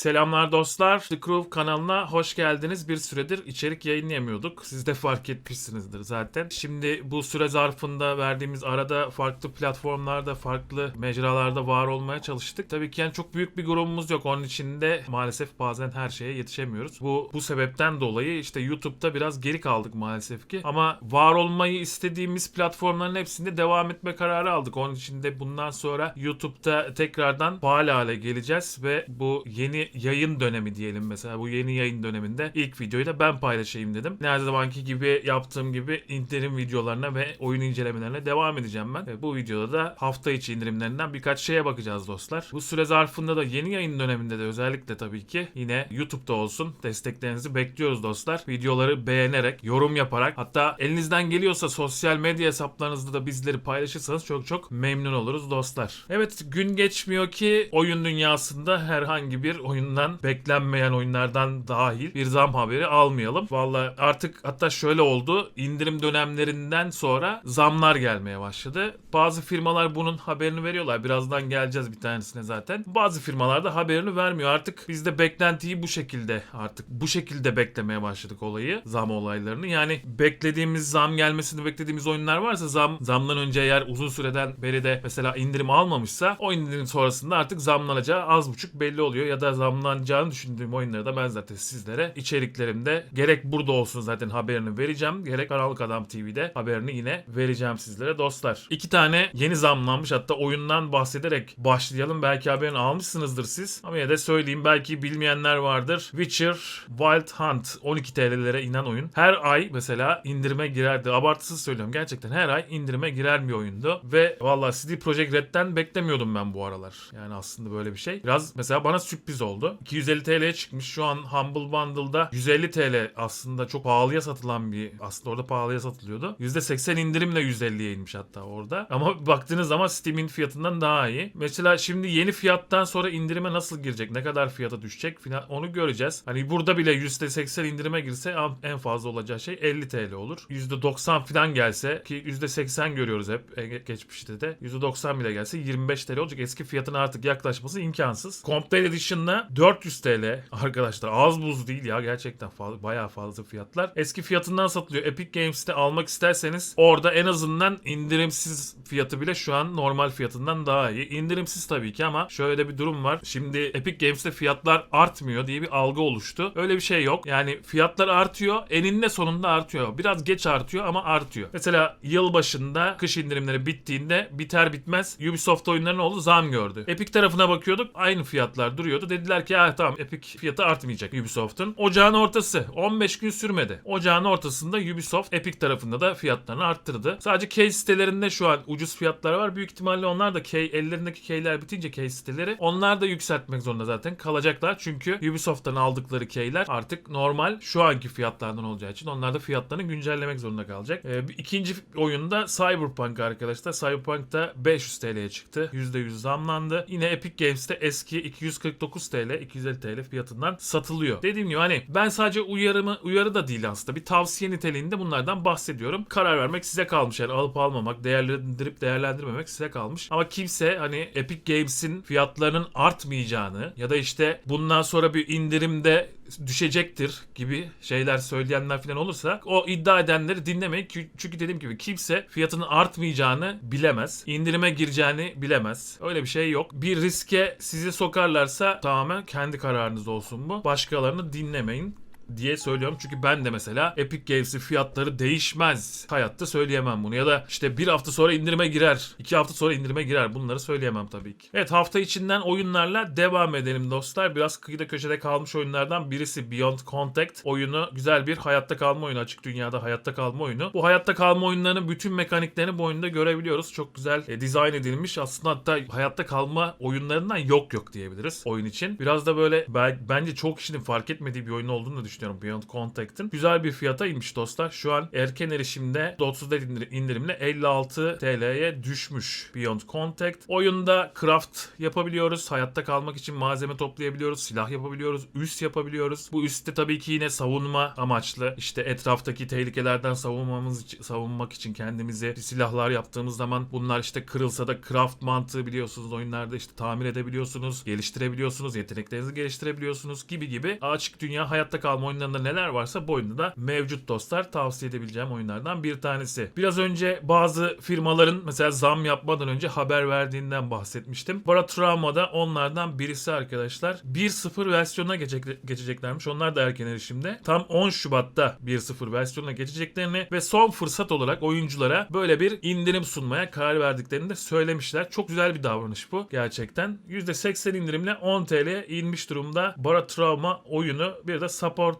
Selamlar dostlar. The Crew kanalına hoş geldiniz. Bir süredir içerik yayınlayamıyorduk. Siz de fark etmişsinizdir zaten. Şimdi bu süre zarfında verdiğimiz arada farklı platformlarda, farklı mecralarda var olmaya çalıştık. Tabii ki yani çok büyük bir grubumuz yok. Onun için de maalesef bazen her şeye yetişemiyoruz. Bu bu sebepten dolayı işte YouTube'da biraz geri kaldık maalesef ki. Ama var olmayı istediğimiz platformların hepsinde devam etme kararı aldık. Onun için de bundan sonra YouTube'da tekrardan faal hale geleceğiz ve bu yeni yayın dönemi diyelim mesela bu yeni yayın döneminde ilk videoyu da ben paylaşayım dedim. Her zamanki gibi yaptığım gibi indirim videolarına ve oyun incelemelerine devam edeceğim ben. Ve bu videoda da hafta içi indirimlerinden birkaç şeye bakacağız dostlar. Bu süre zarfında da yeni yayın döneminde de özellikle tabii ki yine YouTube'da olsun desteklerinizi bekliyoruz dostlar. Videoları beğenerek, yorum yaparak hatta elinizden geliyorsa sosyal medya hesaplarınızda da bizleri paylaşırsanız çok çok memnun oluruz dostlar. Evet gün geçmiyor ki oyun dünyasında herhangi bir oyundan beklenmeyen oyunlardan dahil bir zam haberi almayalım. Valla artık hatta şöyle oldu. indirim dönemlerinden sonra zamlar gelmeye başladı. Bazı firmalar bunun haberini veriyorlar. Birazdan geleceğiz bir tanesine zaten. Bazı firmalar da haberini vermiyor. Artık biz de beklentiyi bu şekilde artık bu şekilde beklemeye başladık olayı. Zam olaylarını. Yani beklediğimiz zam gelmesini beklediğimiz oyunlar varsa zam zamdan önce eğer uzun süreden beri de mesela indirim almamışsa o indirim sonrasında artık zamlanacağı az buçuk belli oluyor ya da zamlanacağını düşündüğüm oyunları da ben zaten sizlere içeriklerimde gerek burada olsun zaten haberini vereceğim gerek Karanlık Adam TV'de haberini yine vereceğim sizlere dostlar. İki tane yeni zamlanmış hatta oyundan bahsederek başlayalım. Belki haberini almışsınızdır siz ama yine de söyleyeyim belki bilmeyenler vardır. Witcher Wild Hunt 12 TL'lere inen oyun. Her ay mesela indirime girerdi. Abartısız söylüyorum gerçekten her ay indirime girer bir oyundu ve valla CD Projekt Red'den beklemiyordum ben bu aralar. Yani aslında böyle bir şey. Biraz mesela bana sürpriz oldu. 250 TL'ye çıkmış. Şu an Humble Bundle'da 150 TL aslında çok pahalıya satılan bir aslında orada pahalıya satılıyordu. %80 indirimle 150'ye inmiş hatta orada. Ama baktığınız zaman Steam'in fiyatından daha iyi. Mesela şimdi yeni fiyattan sonra indirime nasıl girecek? Ne kadar fiyata düşecek? Falan onu göreceğiz. Hani burada bile %80 indirime girse en fazla olacağı şey 50 TL olur. %90 falan gelse ki %80 görüyoruz hep e, geçmişte de. %90 bile gelse 25 TL olacak. Eski fiyatına artık yaklaşması imkansız. Complete Edition'la 400 TL arkadaşlar. Az buz değil ya gerçekten fazla, bayağı fazla fiyatlar. Eski fiyatından satılıyor. Epic Games'te almak isterseniz orada en azından indirimsiz fiyatı bile şu an normal fiyatından daha iyi. İndirimsiz tabii ki ama şöyle bir durum var. Şimdi Epic Games'te fiyatlar artmıyor diye bir algı oluştu. Öyle bir şey yok. Yani fiyatlar artıyor. Eninde sonunda artıyor. Biraz geç artıyor ama artıyor. Mesela yıl başında kış indirimleri bittiğinde biter bitmez Ubisoft oyunlarının oldu zam gördü. Epic tarafına bakıyorduk aynı fiyatlar duruyordu. Dediler ki ya tamam Epic fiyatı artmayacak Ubisoft'un. Ocağın ortası 15 gün sürmedi. Ocağın ortasında Ubisoft Epic tarafında da fiyatlarını arttırdı. Sadece case sitelerinde şu an ucuz fiyatlar var. Büyük ihtimalle onlar da key, ellerindeki keyler bitince case siteleri onlar da yükseltmek zorunda zaten kalacaklar. Çünkü Ubisoft'tan aldıkları keyler artık normal şu anki fiyatlardan olacağı için onlar da fiyatlarını güncellemek zorunda kalacak. Ee, ikinci oyunda Cyberpunk arkadaşlar. Cyberpunk da 500 TL'ye çıktı. %100 zamlandı. Yine Epic Games'te eski 249 TL, 250 TL fiyatından satılıyor. Dediğim gibi hani ben sadece uyarımı uyarı da değil aslında. Bir tavsiye niteliğinde bunlardan bahsediyorum. Karar vermek size kalmış. Yani alıp almamak, değerlendirip değerlendirmemek size kalmış. Ama kimse hani Epic Games'in fiyatlarının artmayacağını ya da işte bundan sonra bir indirimde düşecektir gibi şeyler söyleyenler falan olursa o iddia edenleri dinlemeyin. Çünkü dediğim gibi kimse fiyatının artmayacağını bilemez. İndirime gireceğini bilemez. Öyle bir şey yok. Bir riske sizi sokarlarsa tamamen kendi kararınız olsun bu. Başkalarını dinlemeyin diye söylüyorum. Çünkü ben de mesela Epic Games'in fiyatları değişmez. Hayatta söyleyemem bunu. Ya da işte bir hafta sonra indirime girer. iki hafta sonra indirime girer. Bunları söyleyemem tabii ki. Evet hafta içinden oyunlarla devam edelim dostlar. Biraz kıyıda köşede kalmış oyunlardan birisi Beyond Contact oyunu. Güzel bir hayatta kalma oyunu. Açık dünyada hayatta kalma oyunu. Bu hayatta kalma oyunlarının bütün mekaniklerini bu oyunda görebiliyoruz. Çok güzel e, dizayn edilmiş. Aslında hatta hayatta kalma oyunlarından yok yok diyebiliriz oyun için. Biraz da böyle bence çok kişinin fark etmediği bir oyun olduğunu düşünüyorum düşünüyorum Beyond Contact'ın. Güzel bir fiyata inmiş dostlar. Şu an erken erişimde %30 indir- indirimle 56 TL'ye düşmüş Beyond Contact. Oyunda craft yapabiliyoruz. Hayatta kalmak için malzeme toplayabiliyoruz. Silah yapabiliyoruz. Üst yapabiliyoruz. Bu üstte tabii ki yine savunma amaçlı. İşte etraftaki tehlikelerden savunmamız için, savunmak için kendimizi silahlar yaptığımız zaman bunlar işte kırılsa da craft mantığı biliyorsunuz oyunlarda işte tamir edebiliyorsunuz, geliştirebiliyorsunuz, yeteneklerinizi geliştirebiliyorsunuz gibi gibi açık dünya hayatta kalma oyunlarında neler varsa bu oyunda da mevcut dostlar tavsiye edebileceğim oyunlardan bir tanesi. Biraz önce bazı firmaların mesela zam yapmadan önce haber verdiğinden bahsetmiştim. Bara Trauma'da onlardan birisi arkadaşlar 1.0 versiyonuna geçecek, geçeceklermiş. Onlar da erken erişimde. Tam 10 Şubat'ta 1.0 versiyonuna geçeceklerini ve son fırsat olarak oyunculara böyle bir indirim sunmaya karar verdiklerini de söylemişler. Çok güzel bir davranış bu gerçekten. %80 indirimle 10 TL'ye inmiş durumda Bara Trauma oyunu. Bir de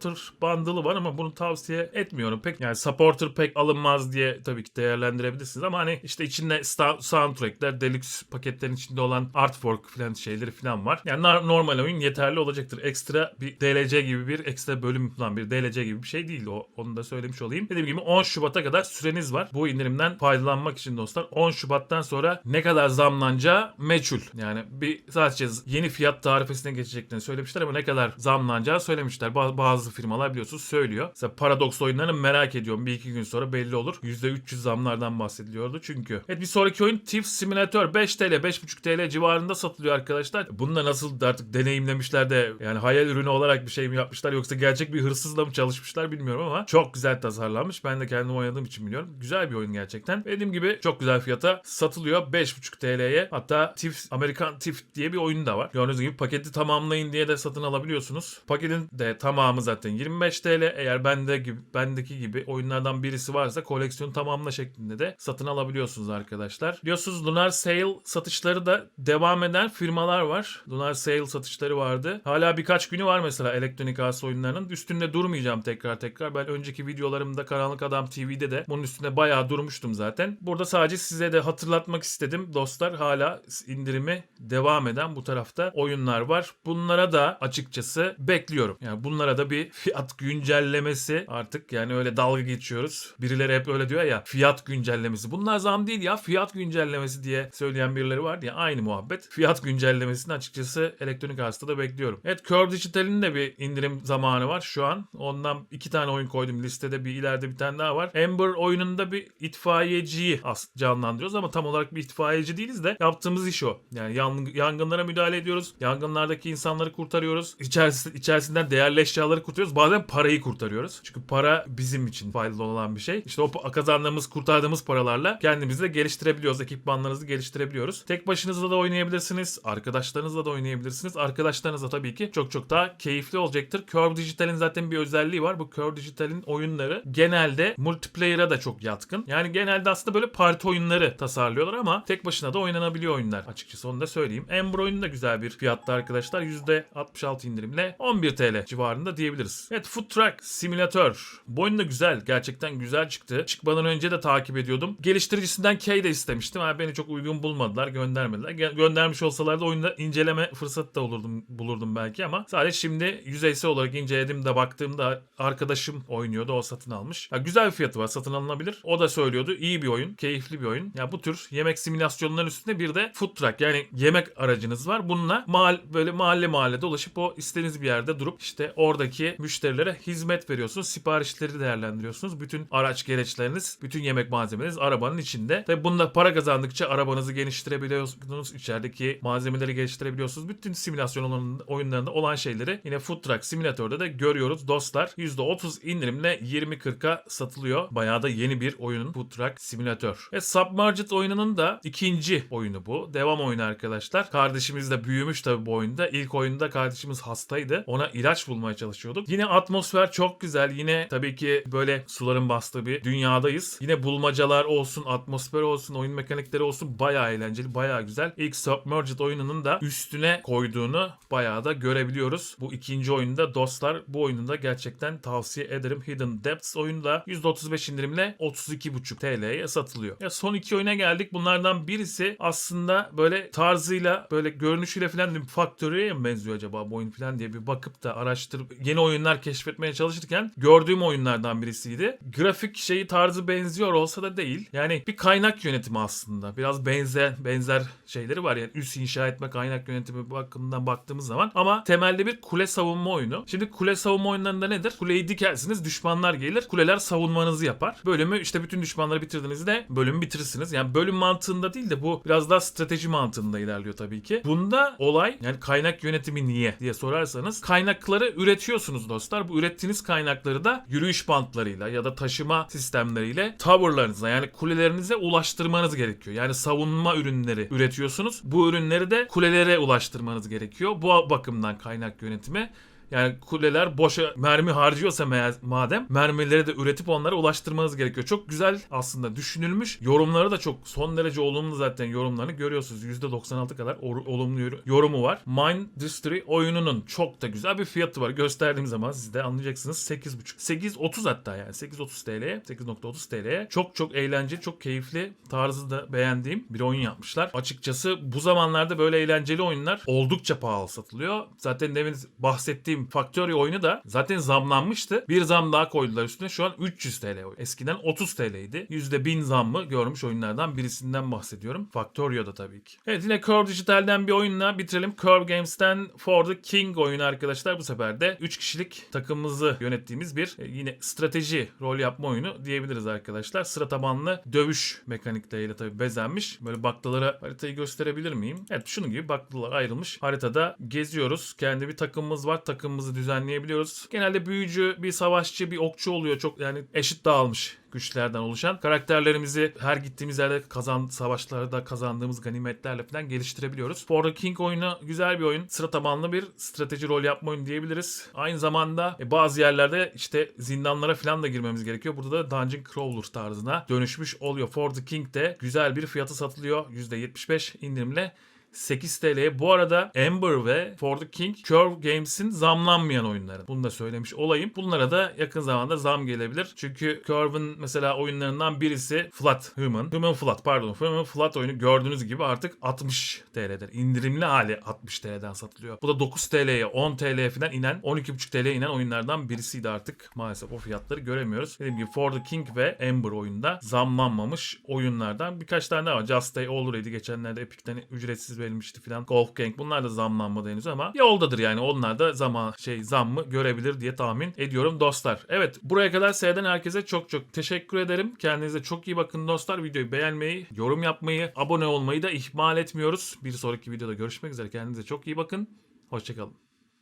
Supporter bundle'ı var ama bunu tavsiye etmiyorum. Pek yani Supporter pek alınmaz diye tabii ki değerlendirebilirsiniz ama hani işte içinde soundtrackler, deluxe paketlerin içinde olan artwork falan şeyleri falan var. Yani normal oyun yeterli olacaktır. Ekstra bir DLC gibi bir ekstra bölüm falan bir DLC gibi bir şey değil o. Onu da söylemiş olayım. Dediğim gibi 10 Şubat'a kadar süreniz var. Bu indirimden faydalanmak için dostlar. 10 Şubat'tan sonra ne kadar zamlanacağı meçhul. Yani bir sadece yeni fiyat tarifesine geçeceklerini söylemişler ama ne kadar zamlanacağı söylemişler. Ba- bazı firmalar biliyorsunuz söylüyor. Mesela Paradox oyunlarını merak ediyorum. Bir iki gün sonra belli olur. %300 zamlardan bahsediliyordu çünkü. Evet bir sonraki oyun Thief Simulator 5 TL 5.5 TL civarında satılıyor arkadaşlar. Bunu da nasıl artık deneyimlemişler de yani hayal ürünü olarak bir şey mi yapmışlar yoksa gerçek bir hırsızla mı çalışmışlar bilmiyorum ama çok güzel tasarlanmış. Ben de kendim oynadığım için biliyorum. Güzel bir oyun gerçekten. Dediğim gibi çok güzel fiyata satılıyor. 5.5 TL'ye. Hatta Thief, Amerikan Thief diye bir oyun da var. Gördüğünüz gibi paketi tamamlayın diye de satın alabiliyorsunuz. Paketin de tamamı zaten 25 TL. Eğer bende gibi bendeki gibi oyunlardan birisi varsa koleksiyon tamamla şeklinde de satın alabiliyorsunuz arkadaşlar. Biliyorsunuz Lunar Sale satışları da devam eden firmalar var. Lunar Sale satışları vardı. Hala birkaç günü var mesela Electronic Arts oyunlarının. Üstünde durmayacağım tekrar tekrar. Ben önceki videolarımda Karanlık Adam TV'de de bunun üstünde bayağı durmuştum zaten. Burada sadece size de hatırlatmak istedim. Dostlar hala indirimi devam eden bu tarafta oyunlar var. Bunlara da açıkçası bekliyorum. Yani bunlara da bir fiyat güncellemesi artık yani öyle dalga geçiyoruz. Birileri hep öyle diyor ya fiyat güncellemesi. Bunlar zam değil ya fiyat güncellemesi diye söyleyen birileri var ya aynı muhabbet. Fiyat güncellemesini açıkçası Electronic Arts'ta da bekliyorum. Evet Curve Digital'in de bir indirim zamanı var şu an. Ondan iki tane oyun koydum listede bir ileride bir tane daha var. Amber oyununda bir itfaiyeciyi canlandırıyoruz ama tam olarak bir itfaiyeci değiliz de yaptığımız iş o. Yani yan- yangınlara müdahale ediyoruz. Yangınlardaki insanları kurtarıyoruz. İçerisi, içerisinden değerli eşyaları kurtarıyoruz. Bazen parayı kurtarıyoruz. Çünkü para bizim için faydalı olan bir şey. İşte o kazandığımız, kurtardığımız paralarla kendimizi de geliştirebiliyoruz. Ekipmanlarınızı geliştirebiliyoruz. Tek başınızla da oynayabilirsiniz. Arkadaşlarınızla da oynayabilirsiniz. Arkadaşlarınızla tabii ki çok çok daha keyifli olacaktır. Curve Digital'in zaten bir özelliği var. Bu Curve Digital'in oyunları genelde multiplayer'a da çok yatkın. Yani genelde aslında böyle parti oyunları tasarlıyorlar ama tek başına da oynanabiliyor oyunlar. Açıkçası onu da söyleyeyim. Ember oyunu da güzel bir fiyatta arkadaşlar. %66 indirimle 11 TL civarında diyebiliriz. Evet Food Truck Simulator. Bu oyun da güzel. Gerçekten güzel çıktı. Çıkmadan önce de takip ediyordum. Geliştiricisinden Key de istemiştim ama beni çok uygun bulmadılar. Göndermediler. Ge- göndermiş olsalar da oyunda inceleme fırsatı da olurdum, bulurdum belki ama sadece şimdi yüzeysel olarak incelediğimde baktığımda arkadaşım oynuyordu. O satın almış. Ya güzel bir fiyatı var. Satın alınabilir. O da söylüyordu. iyi bir oyun. Keyifli bir oyun. Ya bu tür yemek simülasyonlarının üstünde bir de food truck yani yemek aracınız var. Bununla mahal, böyle mahalle mahalle dolaşıp o istediğiniz bir yerde durup işte oradaki müşterilere hizmet veriyorsunuz. Siparişleri değerlendiriyorsunuz. Bütün araç gereçleriniz, bütün yemek malzemeleriniz arabanın içinde. Tabi bunda para kazandıkça arabanızı geliştirebiliyorsunuz. İçerideki malzemeleri geliştirebiliyorsunuz. Bütün simülasyon oyunlarında olan şeyleri yine Food Truck Simulator'da da görüyoruz dostlar. %30 indirimle 20.40'a satılıyor. Bayağı da yeni bir oyunun Food Truck Simulator. Ve Submerged oyununun da ikinci oyunu bu. Devam oyunu arkadaşlar. Kardeşimiz de büyümüş tabii bu oyunda. İlk oyunda kardeşimiz hastaydı. Ona ilaç bulmaya çalışıyorduk. Yine atmosfer çok güzel. Yine tabii ki böyle suların bastığı bir dünyadayız. Yine bulmacalar olsun, atmosfer olsun, oyun mekanikleri olsun bayağı eğlenceli, bayağı güzel. İlk Submerged oyununun da üstüne koyduğunu bayağı da görebiliyoruz. Bu ikinci oyunda dostlar bu oyununda gerçekten tavsiye ederim. Hidden Depths oyunda %35 indirimle 32,5 TL'ye satılıyor. Ya son iki oyuna geldik. Bunlardan birisi aslında böyle tarzıyla böyle görünüşüyle falan Factory'e mi benziyor acaba bu oyun falan diye bir bakıp da araştırıp yeni oyun oyunlar keşfetmeye çalışırken gördüğüm oyunlardan birisiydi. Grafik şeyi tarzı benziyor olsa da değil. Yani bir kaynak yönetimi aslında. Biraz benzer benzer şeyleri var yani üs inşa etme kaynak yönetimi bakımından baktığımız zaman ama temelde bir kule savunma oyunu. Şimdi kule savunma oyunlarında nedir? Kuleyi dikersiniz, düşmanlar gelir. Kuleler savunmanızı yapar. Bölümü işte bütün düşmanları bitirdiğinizde bölümü bitirirsiniz. Yani bölüm mantığında değil de bu biraz daha strateji mantığında ilerliyor tabii ki. Bunda olay yani kaynak yönetimi niye diye sorarsanız kaynakları üretiyorsunuz dostlar. Bu ürettiğiniz kaynakları da yürüyüş bantlarıyla ya da taşıma sistemleriyle towerlarınıza yani kulelerinize ulaştırmanız gerekiyor. Yani savunma ürünleri üretiyorsunuz. Bu ürünleri de kulelere ulaştırmanız gerekiyor. Bu bakımdan kaynak yönetimi yani kuleler boşa mermi harcıyorsa me- madem mermileri de üretip onlara ulaştırmanız gerekiyor. Çok güzel aslında düşünülmüş. Yorumları da çok son derece olumlu zaten yorumlarını görüyorsunuz. %96 kadar olumlu yor- yorumu var. Mindustry oyununun çok da güzel bir fiyatı var. Gösterdiğim zaman siz de anlayacaksınız. 8.5. 8.30 hatta yani. 8.30 TL'ye. 8.30 TL'ye. Çok çok eğlenceli, çok keyifli, tarzı da beğendiğim bir oyun yapmışlar. Açıkçası bu zamanlarda böyle eğlenceli oyunlar oldukça pahalı satılıyor. Zaten demin bahsettiğim Factory oyunu da zaten zamlanmıştı. Bir zam daha koydular üstüne. Şu an 300 TL oyun. Eskiden 30 TL'ydi. %1000 zammı görmüş oyunlardan birisinden bahsediyorum. Factorio'da tabii ki. Evet yine Curve Digital'den bir oyunla bitirelim. Curve Games'ten For the King oyunu arkadaşlar. Bu sefer de 3 kişilik takımımızı yönettiğimiz bir e, yine strateji rol yapma oyunu diyebiliriz arkadaşlar. Sıra tabanlı dövüş mekanikleriyle tabii bezenmiş. Böyle baklalara haritayı gösterebilir miyim? Evet şunun gibi baklalar ayrılmış. Haritada geziyoruz. Kendi bir takımımız var. Takımımızı düzenleyebiliyoruz. Genelde büyücü, bir savaşçı, bir okçu oluyor. Çok yani eşit dağılmış güçlerden oluşan karakterlerimizi her gittiğimiz yerde kazan savaşlarda kazandığımız ganimetlerle falan geliştirebiliyoruz. The King oyunu güzel bir oyun. Sıra tabanlı bir strateji rol yapma oyunu diyebiliriz. Aynı zamanda e, bazı yerlerde işte zindanlara falan da girmemiz gerekiyor. Burada da Dungeon Crawler tarzına dönüşmüş oluyor. For the King de güzel bir fiyatı satılıyor. %75 indirimle 8 TL'ye. Bu arada Ember ve For the King Curve Games'in zamlanmayan oyunları. Bunu da söylemiş olayım. Bunlara da yakın zamanda zam gelebilir. Çünkü Curve'ın mesela oyunlarından birisi Flat Human. Human Flat pardon. Human Flat oyunu gördüğünüz gibi artık 60 TL'den. indirimli hali 60 TL'den satılıyor. Bu da 9 TL'ye 10 TL'ye falan inen 12,5 TL'ye inen oyunlardan birisiydi artık. Maalesef o fiyatları göremiyoruz. Dediğim gibi For the King ve Ember oyunda zamlanmamış oyunlardan birkaç tane daha var. Just Stay Already geçenlerde Epic'ten ücretsiz verilmişti falan. Golf Gang bunlar da zamlanmadı henüz ama yoldadır yani onlar da zaman şey zammı görebilir diye tahmin ediyorum dostlar. Evet buraya kadar seyreden herkese çok çok teşekkür ederim. Kendinize çok iyi bakın dostlar. Videoyu beğenmeyi, yorum yapmayı, abone olmayı da ihmal etmiyoruz. Bir sonraki videoda görüşmek üzere. Kendinize çok iyi bakın. Hoşçakalın.